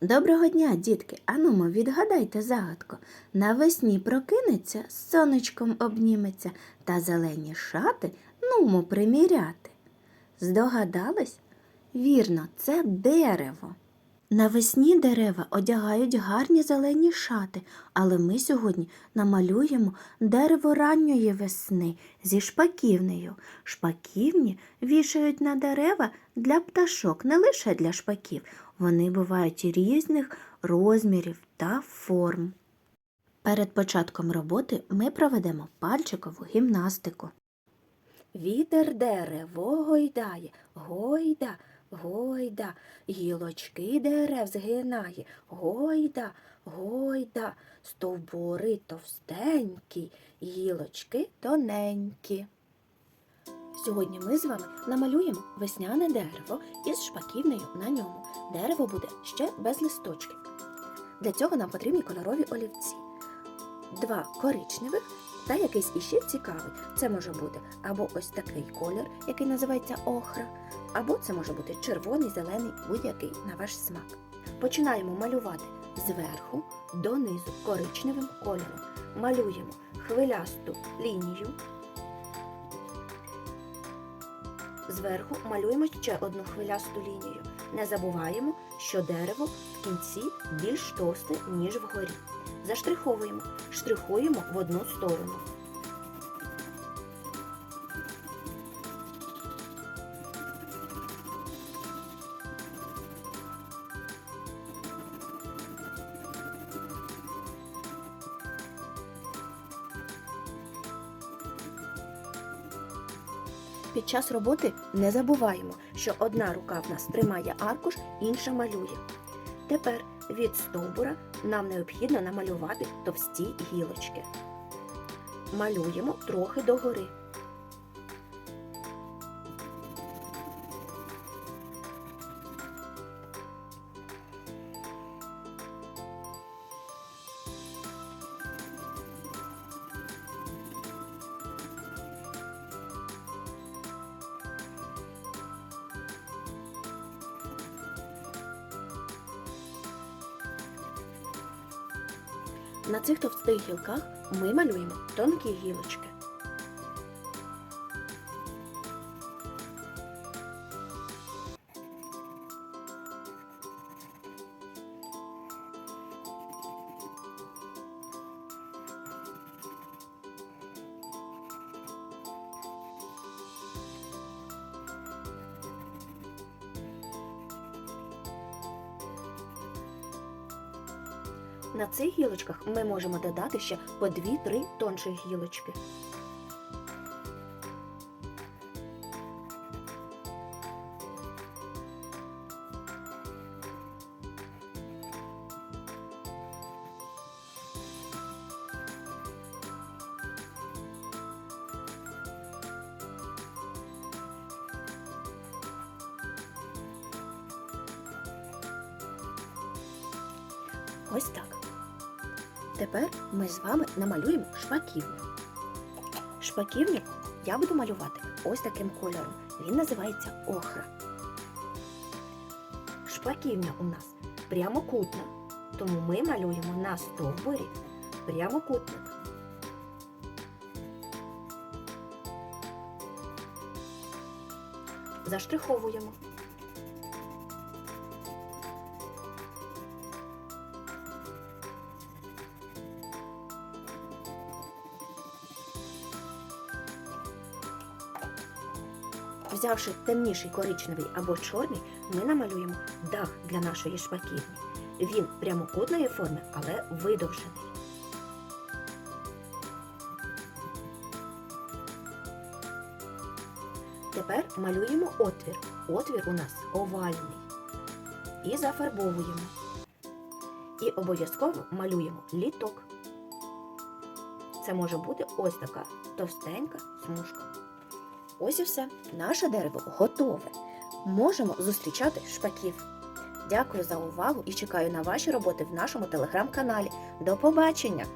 Доброго дня, дітки! Анумо, відгадайте загадку. Навесні прокинеться, сонечком обніметься та зелені шати нумо приміряти. Здогадались? Вірно, це дерево. Навесні дерева одягають гарні зелені шати, але ми сьогодні намалюємо дерево ранньої весни зі шпаківнею. Шпаківні вішають на дерева для пташок, не лише для шпаків. Вони бувають різних розмірів та форм. Перед початком роботи ми проведемо пальчикову гімнастику. Вітер дерево гойдає, гойда, гойда, гілочки дерев згинає, гойда, гойда, стовбури товстенькі, гілочки тоненькі. Сьогодні ми з вами намалюємо весняне дерево із шпаківнею на ньому. Дерево буде ще без листочків. Для цього нам потрібні кольорові олівці. Два коричневих та якийсь іще цікавий. Це може бути або ось такий колір, який називається охра, або це може бути червоний, зелений, будь-який на ваш смак. Починаємо малювати зверху донизу коричневим кольором. Малюємо хвилясту лінію. Зверху малюємо ще одну хвилясту лінію. Не забуваємо, що дерево в кінці більш товсте, ніж вгорі. Заштриховуємо, штрихуємо в одну сторону. Під час роботи не забуваємо, що одна рука в нас тримає аркуш, інша малює. Тепер від стовбура нам необхідно намалювати товсті гілочки. Малюємо трохи догори. На цих товстих гілках ми малюємо тонкі гілочки. На цих гілочках ми можемо додати ще по 2-3 тонших гілочки. Ось так. Тепер ми з вами намалюємо шпаківню. Шпаківню я буду малювати ось таким кольором. Він називається охра. Шпаківня у нас прямокутна, тому ми малюємо на стовбурі прямокутник. Заштриховуємо. Взявши темніший коричневий або чорний, ми намалюємо дах для нашої шпаківні. Він прямокутної форми, але видовжений. Тепер малюємо отвір. Отвір у нас овальний. І зафарбовуємо. І обов'язково малюємо літок. Це може бути ось така товстенька смужка. Ось і все. Наше дерево готове. Можемо зустрічати шпаків. Дякую за увагу і чекаю на ваші роботи в нашому телеграм-каналі. До побачення!